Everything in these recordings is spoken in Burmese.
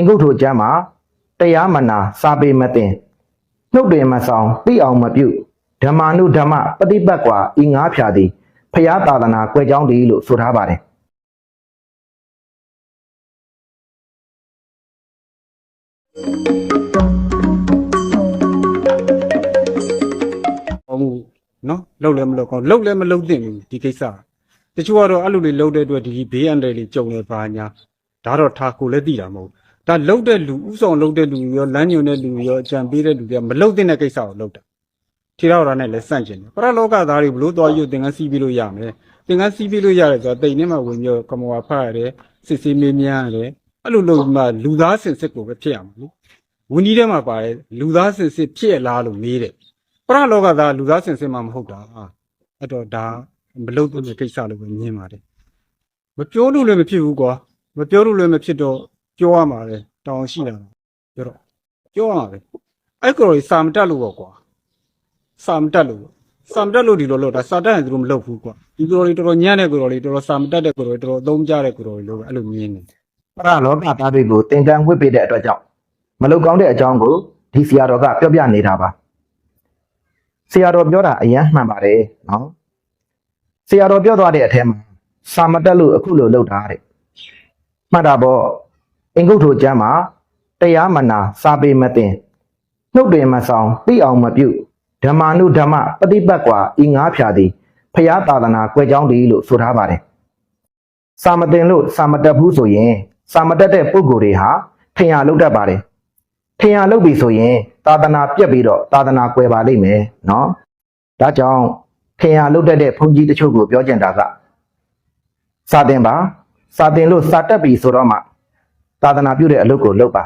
င်္ဂုတ္ထိုကျမ်းမှာတရားမနာစာပေမတင်နှုတ်တွင်မဆောင်သိအောင်မပြုဓမ္မာနုဓမ္မပฏิပတ်ကွာဤငါးဖြာသည်ဖျားသာသနာကွယ်ကြောင်းသည်လို့ဆိုထားပါတယ်ဟောမှုနော်လှုပ်လည်းမလှုပ်ကောင်းလှုပ်လည်းမလှုပ်သင့်ဘူးဒီကိစ္စတချို့ကတော့အဲ့လိုလေးလှုပ်တဲ့အတွက်ဒီဘေးအန္တရာယ်လေးကြုံနေပါညာဒါတော့ထားကိုလည်းသိတာမဟုတ်ဘူး ဒါလှုပ်တဲ့လူဥဆောင်လှုပ်တဲ့လူရောလမ်းညွန်တဲ့လူရောအကြံပေးတဲ့လူတွေကမလှုပ်သင့်တဲ့ကိစ္စကိုလှုပ်တာထေရဝါဒနဲ့လည်းစန့်ကျင်တယ်ပရလောကသားတွေဘလို့သွားရွသင်္ကန်းစီးပြီးလို့ရမယ်သင်္ကန်းစီးပြီးလို့ရတယ်ဆိုတော့တိတ်နဲ့မှဝင်ပြီးကမောဖတ်ရတယ်စစ်စစ်မေးမြန်းရတယ်အဲ့လိုလုပ်မှလူသားစင်စစ်ကိုပဲဖြစ်ရမှာလေဝင်းကြီးထဲမှာပါတယ်လူသားစင်စစ်ဖြစ်ရလားလို့မေးတယ်ပရလောကသားလူသားစင်စစ်မှမဟုတ်တာအဲ့တော့ဒါမလုပ်တဲ့ကိစ္စလို့ပဲမြင်ပါတယ်မပြောလို့လည်းမဖြစ်ဘူးကွာမပြောလို့လည်းမဖြစ်တော့ ပြောရမှာလေတောင်းရှိတာပြောတော့ပြောရမှာပဲအဲ့ကောကြီးစာမတက်လို့ပေါ့ကွာစာမတက်လို့စာမတက်လို့ဒီလိုလို့ဒါစာတက်ရင်သူတို့မလုပ်ဘူးကွာဒီကောကြီးတော်တော်ညံ့တဲ့ကောကြီးတော်တော်စာမတက်တဲ့ကောကြီးတော်တော်အသုံးကျတဲ့ကောကြီးလို့ပဲအဲ့လိုမြင်တယ်ပရလောကသားတွေကိုသင်္ကန်းဝတ်ပေးတဲ့အတွက်ကြောင့်မလုကောင်းတဲ့အကြောင်းကိုဒီဆရာတော်ကပြောပြနေတာပါဆရာတော်ပြောတာအယမ်းမှန်ပါတယ်နော်ဆရာတော်ပြောသွားတဲ့အထက်မှာစာမတက်လို့အခုလိုလုပ်တာတဲ့မှတ်တာပေါ့ အင်္ဂုတ္ထိုကျမ်းမှာတရားမနာစာပေမတင်နှုတ်တွင်မဆောင်သိအောင်မပြုဓမ္မာနုဓမ္မပฏิပတ်ကွာဤငါးဖြာသည်ဖျားသာသနာကွယ်ကြောင်းသည်လို့ဆိုထားပါတယ်စာမတင်လို့စာမတက်ဘူးဆိုရင်စာမတက်တဲ့ပုဂ္ဂိုလ်တွေဟာထင်ရလောက်တတ်ပါတယ်ထင်ရလောက်ပြီဆိုရင်သာသနာပြက်ပြီးတော့သာသနာကွယ်ပါလိမ့်မယ်နော်ဒါကြောင့်ထင်ရလောက်တတ်တဲ့ဘုန်းကြီးတချို့ကိုပြောချင်တာကစာတင်ပါစာတင်လို့စာတက်ပြီဆိုတော့မှ သာသနာပြုတဲ့အလုပ်ကိုလုပ်ပါ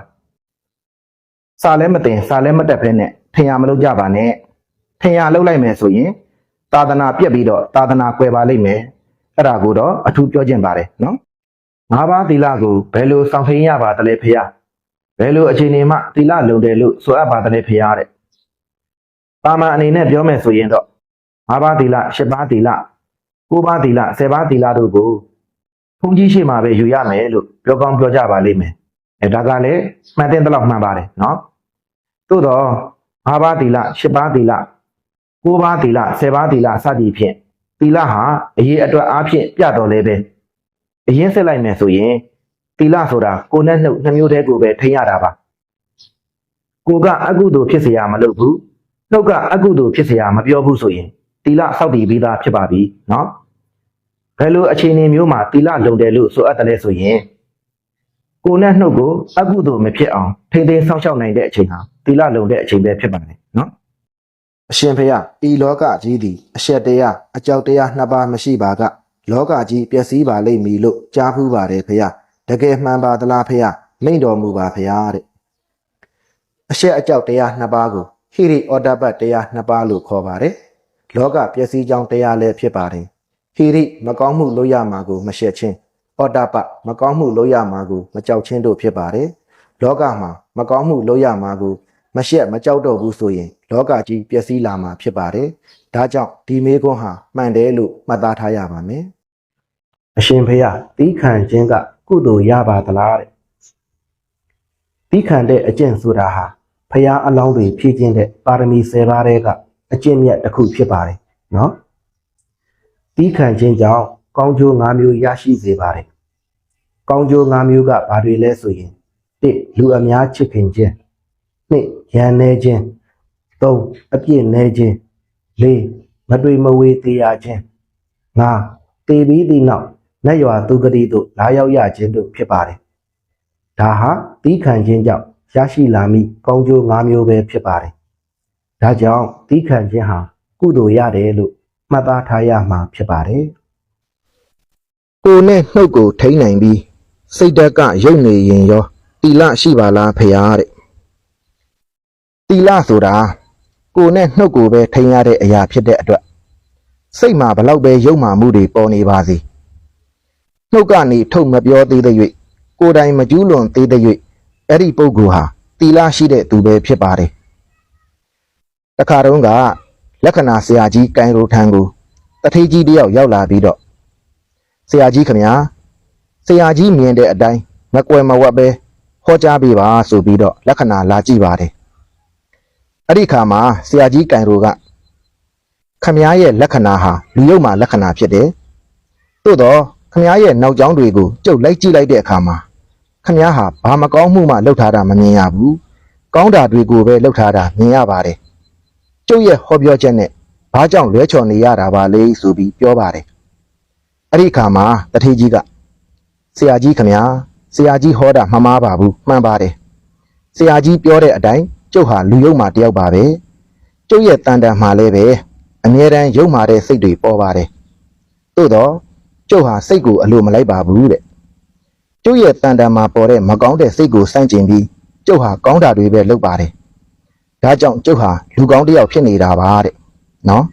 စာလည်းမတင်စာလည်းမတက်ဖဲနဲ့ထင်ရမလုပ်ကြပါနဲ့ထင်ရလုပ်လိုက်မယ်ဆိုရင် သာသနာပြက်ပြီးတော့သာသနာကွယ်ပါလိမ့်မယ်အဲ့ဒါကိုတော့အထူးပြောခြင်းပါတယ်နော်ငါးပါးသီလကိုဘယ်လိုစောင့်ထိန်ရပါသလဲဖေယဘယ်လိုအခြေအနေမှသီလလုံတယ်လို့ဆိုအပ်ပါသလဲဖေယတဲ့ပါမန်အနေနဲ့ပြောမယ်ဆိုရင်တော့ငါးပါးသီလရှစ်ပါးသီလကိုးပါးသီလဆယ်ပါးသီလတို့ကို ဘုန်းကြီးရှိမှပဲယူရမယ်လို့ပြောကောင်းပြောကြပါလိမ့်မယ်အဲဒါကလည်းမှန်တဲ့တလောက်မှန်ပါတယ်နော်သို့တော့ငါးပါးသီလရှစ်ပါးသီလကိုးပါးသီလဆယ်ပါးသီလစသည်ဖြင့် သီလဟာအရေးအတွက်အားဖြင့်ပြတော်လဲပဲအရင်ဆက်လိုက်မယ်ဆိုရင်သီလဆိုတာကိုယ်နဲ့နှုတ်နှမျိုးတည်းကိုပဲထိန်းရတာပါကိုကအကုသိုလ်ဖြစ်เสียမလုပ်ဘူးနှုတ်ကအကုသိုလ်ဖြစ်เสียမပြောဘူးဆိုရင်သီလစောက်တည်ပြီးသားဖြစ်ပါပြီเนาะ ဘယ်လိုအခြေအနေမျိုးမှာသီလလုံတယ်လို့ဆိုအပ်တယ်ဆိုရင်ကိုယ်နဲ့နှုတ်ကိုအကုသို့မဖြစ်အောင်ထိမ့်သိမ်းစောင့်ရှောက်နိုင်တဲ့အချိန်ဟာသီလလုံတဲ့အချိန်ပဲဖြစ်ပါတယ်နော်အရှင်ဖေယဤလောကကြီးသည်အရှက်တရားအကြောက်တရားနှစ်ပါးမရှိပါကလောကကြီးပျက်စီးပါလိမ့်မည်လို့ကြားဖူးပါတယ်ဖေယတကယ်မှန်ပါသလားဖေယမိန့်တော်မူပါဖေယတဲ့အရှက်အကြောက်တရားနှစ်ပါးကိုဟိရိအော်တာပတ်တရားနှစ်ပါးလို့ခေါ်ပါတယ်လောကပျက်စီးကြောင်းတရားလည်းဖြစ်ပါတယ် ဟိရိမကောင်းမှုလုပ်ရမှာကိုမရှက်ခြင်းဩဒပတ်မကောင်းမှုလုပ်ရမှာကိုမကြောက်ခြင်းတို့ဖြစ်ပါတယ်လောကမှာမကောင်းမှုလုပ်ရမှာကိုမရှက်မကြောက်တော့ဘူးဆိုရင် လောကကြီးပျက်စီးလာမှာဖြစ်ပါတယ်။ဒါကြောင့်ဒီမေခွန်းဟာမှန်တယ်လို့မှတ်သားထားရပါမယ်။အရှင်ဖေယတီးခံခြင်းကကုသိုလ်ရပါသလားတဲ့။တီးခံတဲ့အကျင့်ဆိုတာဟာဖရာအလောင်းတွေဖြည့်ခြင်းတဲ့ပါရမီ10ပါးတဲကအကျင့်မြတ်တစ်ခုဖြစ်ပါတယ်နော်။ တီးခံခြင်းကြောင့်ကောင်းကျိုး၅မျိုးရရှိစေပါတယ်။ကောင်းကျိုး၅မျိုးကဘာတွေလဲဆိုရင်၁လူအများချစ်ခင်ခြင်းနှစ်ရန်နေခြင်းသုံးအပြစ်နေခြင်းလေးမတွေ့မဝေသေးရခြင်းငါတေပြီးသည့်နောက်နတ်ရွာသူဂတိတို့လာရောက်ရခြင်းတို့ဖြစ်ပါတယ်ဒါဟာတီးခံခြင်းကြောင့်ရရှိလာမည့်ကောင်းကျိုး၅မျိုးပဲဖြစ်ပါတယ်ဒါကြောင့်တီးခံခြင်းဟာကုသိုလ်ရတယ်လို့ မှတ်သားထားရမှာဖြစ်ပါတယ်ကိုယ်နဲ့နှုတ်ကိုထိန်းနိုင်ပြီးစိတ်ဓာတ်ကရုပ်နေရင်ရောတီလရှိပါလားဖရာတဲ့တီလဆိုတာကိုယ်နဲ့နှုတ်ကိုပဲထိန်းရတဲ့အရာဖြစ်တဲ့အတွက်စိတ်မှာဘလောက်ပဲယုံမှမှုတွေပေါ်နေပါစေနှုတ်ကနေထုတ်မပြောသေးတဲ့၍ကိုယ်တိုင်မကျူးလွန်သေးတဲ့၍အဲ့ဒီပုဂ္ဂိုလ်ဟာတီလရှိတဲ့သူပဲဖြစ်ပါတယ်တခါတုန်းက လက္ခဏာဆရာကြီးကိုင်ရိုထံကိုတထေးကြီးတယောက်ရောက်လာပြီးတော့ဆရာကြီးခမညာဆရာကြီးမြင်တဲ့အတိုင်းမကွယ်မဝတ်ပဲဟောကြားပေးပါဆိုပြီးတော့လက္ခဏာလာကြည့်ပါတယ်အဲ့ဒီခါမှာဆရာကြီးကင်ရိုကခမည်းရဲ့လက္ခဏာဟာလူရုပ်မှာလက္ခဏာဖြစ်တယ်သို့တော့ခမည်းရဲ့နောက်ကျောင်းတွေကိုကျုပ်လိုက်ကြည့်လိုက်တဲ့အခါမှာခမည်းဟာဘာမကောင်းမှုမှလုပ်ထားတာမမြင်ရဘူးကောင်းတာတွေကိုပဲလုပ်ထားတာမြင်ရပါတယ် ကျုပ်ရဲ့ဟောပြောချက်နဲ့ဘာကြောင့်လွဲချော်နေရတာပါလဲဆိုပြီးပြောပါတယ်အဲ့ဒီခါမှာတထေးကြီးကဆရာကြီးခမညာဆရာကြီးဟောတာမမှားပါဘူးမှန်ပါတယ်ဆရာကြီးပြောတဲ့အတိုင်းကျုပ်ဟာလူယုံမာတယောက်ပါပဲကျုပ်ရဲ့တန်တန်မှာလည်းပဲအမြဲတမ်းယုံမာတဲ့စိတ်တွေပေါ်ပါတယ်သို့တော့ကျုပ်ဟာစိတ်ကိုအလိုမလိုက်ပါဘူးတဲ့ကျုပ်ရဲ့တန်တန်မှာပေါ်တဲ့မကောင်းတဲ့စိတ်ကိုစန့်ကျင်ပြီးကျုပ်ဟာကောင်းတာတွေပဲလုပ်ပါတယ် ဒါကြောင့်ကျုပ်ဟာလူကောင်းတစ်ယောက်ဖြစ်နေတာပါတဲ့နော်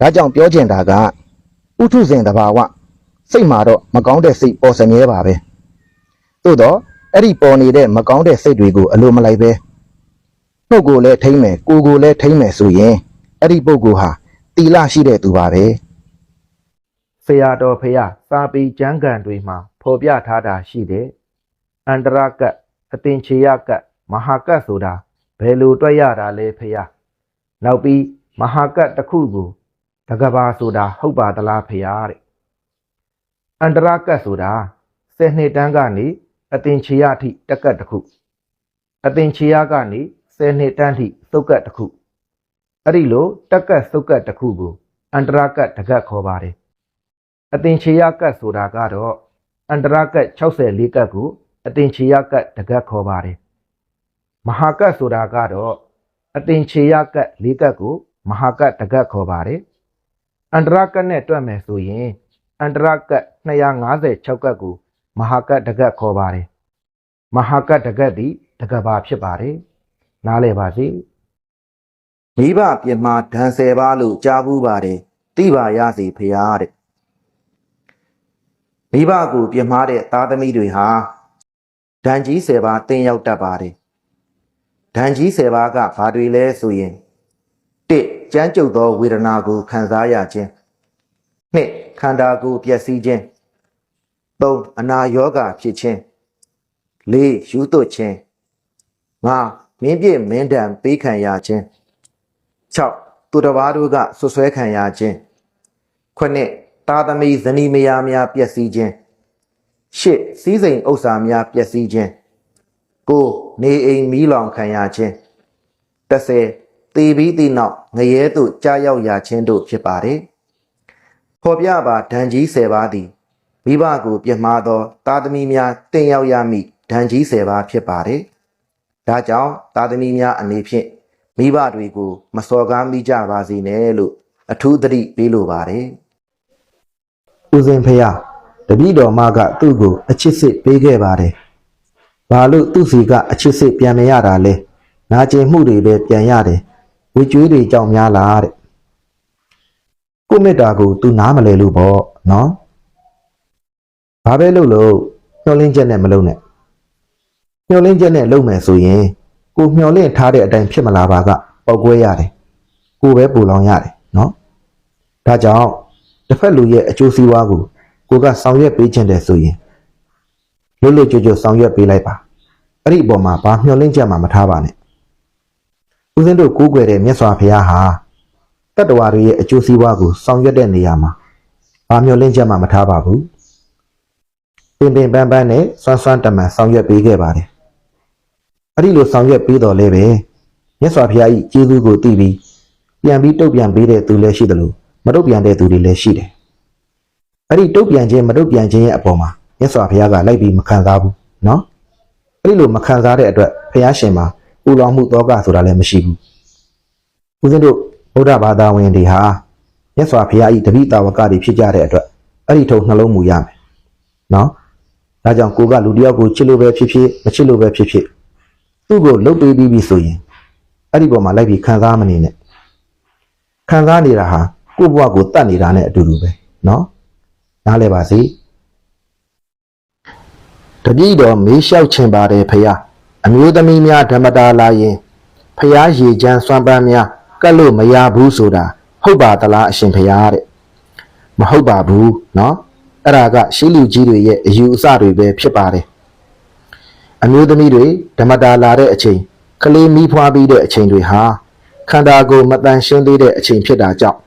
ဒါကြောင့်ပြောချင်တာကဥထုဇဉ်တဘာဝစိတ်မှာတော့မကောင်းတဲ့စိတ်ပေါ်စမြဲပါပဲသို့တော့အဲ့ဒီပေါ်နေတဲ့မကောင်းတဲ့စိတ်တွေကိုအလိုမလိုက်ပဲနှုတ်ကိုလည်းထိမ့်မယ်ကိုယ်ကိုလည်းထိမ့်မယ်ဆိုရင်အဲ့ဒီပုဂ္ဂိုလ်ဟာတီလရှိတဲ့သူပါပဲဆရာတော်ဖရာစာပေကျမ်းဂန်တွေမှာဖော်ပြထားတာရှိတယ်အန္တရကတ်အတင်ချေယကတ်မဟာကတ်ဆိုတာ ဘယ်လိုတွက်ရတာလဲဖရာနောက်ပြီးမဟာကတ်တစ်ခုကိုတကဘာဆိုတာဟုတ်ပါသလားဖရာတဲ့အန္တရကတ်ဆိုတာဆယ်နှစ်တန်းကနေအတင်ချေရအထိတက်ကတ်တစ်ခုအတင်ချေရကနေဆယ်နှစ်တန်းထိသုတ်ကတ်တစ်ခုအဲ့ဒီလိုတက်ကတ်သုတ်ကတ်တစ်ခုကိုအန္တရကတ်တကတ်ခေါ်ပါတယ်အတင်ချေရကတ်ဆိုတာကတော့အန္တရကတ်64ကတ်ကိုအတင်ချေရကတ်တကတ်ခေါ်ပါတယ် မဟာကတ်ဆိုတာကတော့အတင်ချေရကတ်၄ကတ်ကိုမဟာကတ်တကတ်ခေါ်ပါတယ်အန္တရကတ်နဲ့တွက်မယ်ဆိုရင်အန္တရကတ်256ကတ်ကိုမဟာကတ်တကတ်ခေါ်ပါတယ်မဟာကတ်တကတ်သည်တကဘာဖြစ်ပါတယ်နားလည်ပါစေမိဘပြမဒံဆယ်ပါလို့ကြားဘူးပါတယ်တိပါရစီဖရာတဲ့မိဘကိုပြမတဲ့သားသမီးတွေဟာဒံကြီးဆယ်ပါတင်းရောက်တတ်ပါတယ် ဒံကြီးဆယ်ပါကဘာတွေလဲဆိုရင်တစ်ကြမ်းကြုတ်သောဝေဒနာကိုခံစားရခြင်းနှစ်ခန္ဓာကိုယ်ပျက်စီးခြင်းသုံးအနာယောဂဖြစ်ခြင်းလေးယူသွတ်ခြင်းငါမင်းပြည့်မင်းတံပေးခံရခြင်း၆သူတစ်ပါးတို့ကဆွဆွဲခံရခြင်းခုနှစ်တာသမီဇနီးမယားများပျက်စီးခြင်းရှစ်စည်းစိမ်ဥစ္စာများပျက်စီးခြင်း ကိုနေအိမ်မီးလောင်ခံရခြင်းတစ်ဆယ်တေပြီးသည့်နောက်ငရဲသို့ကြားရောက်ရခြင်းတို့ဖြစ်ပါတယ်ဖော်ပြပါဒဏ်ကြီး၁၀ပါးသည်မိဘကိုပြစ်မှားသောသားသမီးများတင်ရောက်ရမည့်ဒဏ်ကြီး၁၀ပါးဖြစ်ပါတယ်ဒါကြောင့်သားသမီးများအနေဖြင့်မိဘတွေကိုမစော်ကားမိကြပါစေနဲ့လို့အထူးသတိပေးလိုပါတယ်ဦးစင်ဖေယတပည့်တော်မကသူ့ကိုအချစ်စစ်ပေးခဲ့ပါတယ် ဘာလို့သူ့စီကအချစ်စစ်ပြန်မရတာလဲနာကျင်မှုတွေပဲပြန်ရတယ်ဝေကျွေးတွေကြောင့်များလားတဲ့ကိုမေတ္တာကို तू နားမလဲလို့ပေါ့နော်ဘာပဲလုပ်လို့မျောလင်းချက်နဲ့မလုပ်နဲ့မျောလင်းချက်နဲ့လုပ်မယ်ဆိုရင်ကိုမျောလင့်ထားတဲ့အတိုင်းဖြစ်မလာပါကပောက်ကွဲရတယ်ကိုပဲပူလောင်ရတယ်နော်ဒါကြောင့်တစ်ဖက်လူရဲ့အကျိုးစီးပွားကိုကိုကဆောင်ရွက်ပေးခြင်းတယ်ဆိုရင် လွတ်လွတ်ကျွတ်ကျွတ်ဆောင်ရွက်ပေးလိုက်ပါအဲ့ဒီအပေါ်မှာဘာမျောလင့်ချက်မှမထားပါနဲ့ဦးဇင်းတို့ကိုးကွယ်တဲ့မြတ်စွာဘုရားဟာတတ္တဝါတွေရဲ့အကျိုးစီးပွားကိုဆောင်ရွက်တဲ့နေရာမှာဘာမျောလင့်ချက်မှမထားပါဘူးပင်ပင်ပန်းပန်းနဲ့စွမ်းစွမ်းတမန်ဆောင်ရွက်ပေးခဲ့ပါတယ်အဲ့ဒီလိုဆောင်ရွက်ပေးတော်လဲပဲမြတ်စွာဘုရားကြီးကျေးဇူးကိုသိပြီးပြန်ပြီးတုတ်ပြန်ပေးတဲ့သူလည်းရှိတယ်လို့မတုတ်ပြန်တဲ့သူတွေလည်းရှိတယ်အဲ့ဒီတုတ်ပြန်ခြင်းမတုတ်ပြန်ခြင်းရဲ့အပေါ်မှာ မြတ်စွာဘုရားကလိုက်ပြီးမခံစားဘူးเนาะအဲ့ဒီလိုမခံစားတဲ့အတွက်ဘုရားရှင်မှာပူလောင်မှုတောကဆိုတာလည်းမရှိဘူးဦးဇင်းတို့ဗုဒ္ဓဘာသာဝင်တွေဟာမြတ်စွာဘုရားဤတပိတာဝကတွေဖြစ်ကြတဲ့အတွက်အဲ့ဒီထုံနှလုံးမူရမယ်နော်ဒါကြောင့်ကိုကလူတစ်ယောက်ကိုချစ်လို့ပဲဖြစ်ဖြစ်မချစ်လို့ပဲဖြစ်ဖြစ်သူ့ကိုလှုပ်ပေးပြီးပြီဆိုရင်အဲ့ဒီပေါ်မှာလိုက်ပြီးခံစားမနေနဲ့ခံစားနေတာဟာကိုယ့်ဘဝကိုတတ်နေတာနဲ့အတူတူပဲနော်နားလဲပါစေ တပည့်တော်မေးလျှောက်ချင်ပါတယ်ဖရာအမျိုးသမီးများဓမ္မတာလာရင်ဖရာရေချမ်းစွမ်းပန်းများကတ်လို့မရဘူးဆိုတာဟုတ်ပါသလားအရှင်ဖရာတဲ့မဟုတ်ပါဘူးเนาะအဲ့ဒါကရှေးလူကြီးတွေရဲ့အယူအဆတွေပဲဖြစ်ပါတယ်အ အမျိုးသမီးတွေဓမ္မတာလာတဲ့အချိန်ကလေးမီးဖွားပြီးတဲ့အချိန်တွေဟာခန္ဓာကိုယ်မတန်ရှင်းသေးတဲ့အချိန်ဖြစ်တာကြောင့်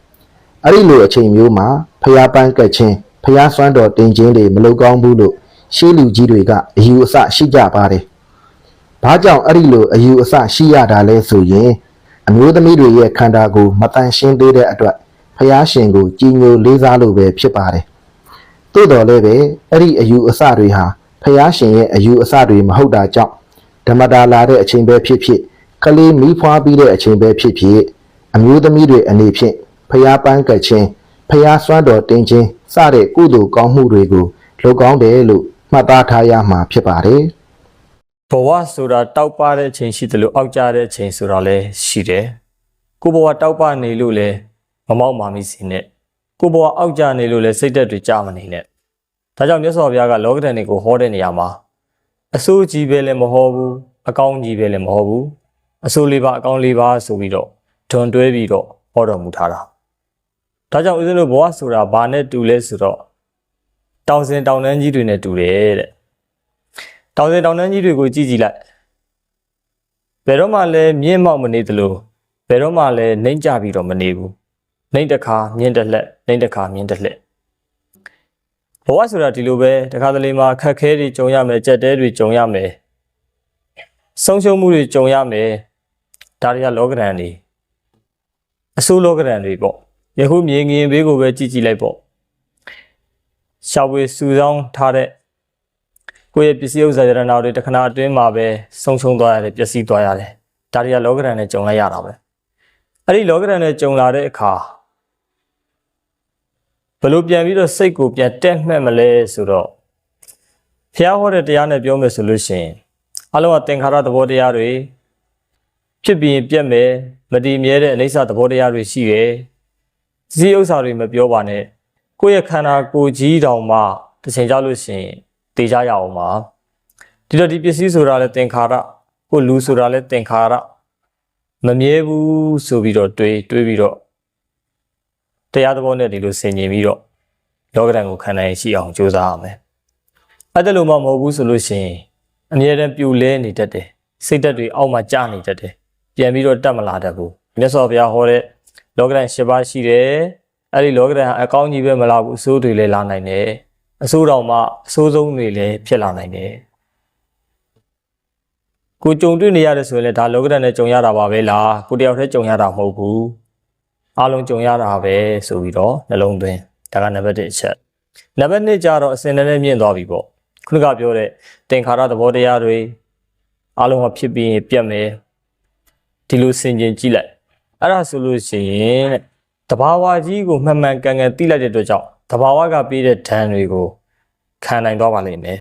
အဲ့ဒီလိုအချိန်မျိုးမှာဖျားပန်းကက်ခြင်းဖျားစွမ်းတော်တင်ခြင်းတွေမလုပ်ကောင်းဘူးလို့ ရှေးလူကြီးတွေကအယူအဆရှိကြပါတယ်။ဘာကြောင့်အဲ့ဒီလိုအယူအဆရှိရတာလဲဆိုရင်အမျိုးသမီးတွေရဲ့ခန္ဓာကိုယ်မတန်ရှင်းသေးတဲ့အတွက်ဖျားရှင်ကိုကြည်ညိုလေးစားလို့ပဲဖြစ်ပါတယ်။သို့တော်လည်းပဲအဲ့ဒီအယူအဆတွေဟာဖျားရှင်ရဲ့အယူအဆတွေမဟုတ်တာကြောင့်ဓမ္မတာလာတဲ့အချိန်ပဲဖြစ်ဖြစ်ကလေးမီးဖွားပြီးတဲ့အချိန်ပဲဖြစ်ဖြစ်အမျိုးသမီးတွေအနေဖြင့်ဖျားပန်းကက်ခြင်းဖျားစွမ်းတော်တင်ခြင်းစတဲ့ကုသိုလ်ကောင်းမှုတွေကိုလုပ်ကောင်းတယ်လို့ မှတ်သားထားရမှာဖြစ်ပါတယ်ဘဝဆိုတာတောက်ပတဲ့အချိန်ရှိတယ်လို့အောက်ကျတဲ့အချိန်ဆိုတာလည်းရှိတယ်ကိုဘဝတောက်ပနေလို့လည်းမမောက်မာမိစေနဲ့ကိုဘဝအောက်ကျနေလို့လည်းစိတ်သက်တွေကြာမနေနဲ့ဒါကြောင့်မြတ်စွာဘုရားကလောကဓာတ်တွေကိုဟောတဲ့နေရာမှာအစိုးကြီးပဲလည်းမဟောဘူးအကောင်းကြီးပဲလည်းမဟောဘူးအစိုးလေးပါအကောင်းလေးပါဆိုပြီးတော့ဒွန်တွဲပြီးတော့ဟောတော်မူထားတာဒါကြောင့်ဦးဇင်းတို့ဘဝဆိုတာဘာနဲ့တူလဲဆိုတော့ တောင်စင်တောင်တန်းကြီးတွေနဲ့တူတယ်တဲ့တောင်စင်တောင်တန်းကြီးတွေကိုကြည့်ကြည့်လိုက်ဘယ်တော့မှလည်းမြင့်မောက်မနေသလိုဘယ်တော့မှလည်းနှိမ့်ကြပြီးတော့မနေဘူးနှိမ့်တစ်ခါမြင့်တစ်လက်နှိမ့်တစ်ခါမြင့်တစ်လက်ဘဝဆိုတာဒီလိုပဲတခါတလေမှာခက်ခဲတွေကြုံရမယ်ကြက်တဲတွေကြုံရမယ်ဆုံးရှုံးမှုတွေကြုံရမယ်ဒါတွေကလောကရန်တွေအဆိုးလောကရန်တွေပေါ့ယခုမြေငင်ဘေးကိုပဲကြည့်ကြည့်လိုက်ပေါ့ ရှာဝေစူဆောင်းထားတဲ့ကိုယ့်ရဲ့ပစ္စည်းဥစ္စာရတနာတွေတခဏအတွင်းမှာပဲဆုံးရှုံးသွားရတယ်ပျက်စီးသွားရတယ်ဒါတွေကလောကရန်နဲ့ကြုံလိုက်ရတာပဲအဲ့ဒီလောကရန်နဲ့ကြုံလာတဲ့အခါဘယ်လိုပြန်ပြီးတော့စိတ်ကိုပြန်တက်မှတ်မလဲဆိုတော့ဖျားဟောတဲ့တရားနဲ့ပြောမယ်ဆိုလို့ရှိရင်အလုံးကသင်္ခါရသဘောတရားတွေဖြစ်ပြီးရင်ပြက်မယ်မတည်မြဲတဲ့အိဋ္ဌသဘောတရားတွေရှိတယ်စည်းဥစ္စာတွေမပြောပါနဲ့ ကိုယ့်ရဲ့ခန္ဓာကိုယ်ကြီးတောင်မှတစ်ချိန်ကြောက်လို့ရှိရင်တေကြရအောင်ပါဒီတော့ဒီပစ္စည်းဆိုတာလဲသင်္ခါရကိုလူဆိုတာလဲသင်္ခါရမမြဲဘူးဆိုပြီးတော့တွေးတွေးပြီးတော့တရားသဘောနဲ့ဒီလိုဆင်ခြင်ပြီးတော့လောကဓာတ်ကိုခံနိုင်ရှိအောင်ကြိုးစားရမယ်အဲ့ဒါလို့မှမဟုတ်ဘူးဆိုလို့ရှိရင်အမြဲတမ်းပြိုလဲနေတတ်တယ်စိတ်ဓာတ်တွေအောက်မှာကျနေတတ်တယ်ပြန်ပြီးတော့တက်မလာတတ်ဘူးမြတ်စွာဘုရားဟောတဲ့လောကဓာတ်၈ပါးရှိတယ် အဲ့ဒီလောကဓာတ်အကောင်းကြီးပဲမလာဘူးအဆိုးတွေလည်းလာနိုင်တယ်အဆိုးတော်မှအဆိုးဆုံးတွေလည်းဖြစ်လာနိုင်တယ်ကိုကြုံတွေ့နေရတယ်ဆိုရင်လည်းဒါလောကဓာတ်နဲ့ကြုံရတာပါပဲလားကိုတယောက်တည်းကြုံရတာမဟုတ်ဘူးအားလုံးကြုံရတာပဲဆိုပြီးတော့နှလုံးသွင်းဒါကနံပါတ်1အချက်နံပါတ်2ကျတော့အစင်နဲ့လည်းမြင့်သွားပြီပေါ့ခုနကပြောတဲ့သင်္ခါရသဘောတရားတွေအားလုံးကဖြစ်ပြီးရင်ပြတ်မယ်ဒီလိုဆင်ခြင်ကြည့်လိုက်အဲ့ဒါဆိုလို့ရှိရင်တဲ့ တဘာဝကြီးကိုမှန်မှန်ကန်ကန်သိလိုက်တဲ့အတွက်ကြောင့်တဘာဝကပေးတဲ့ဓာန်တွေကိုခံနိုင်သွားပါလိမ့်မယ်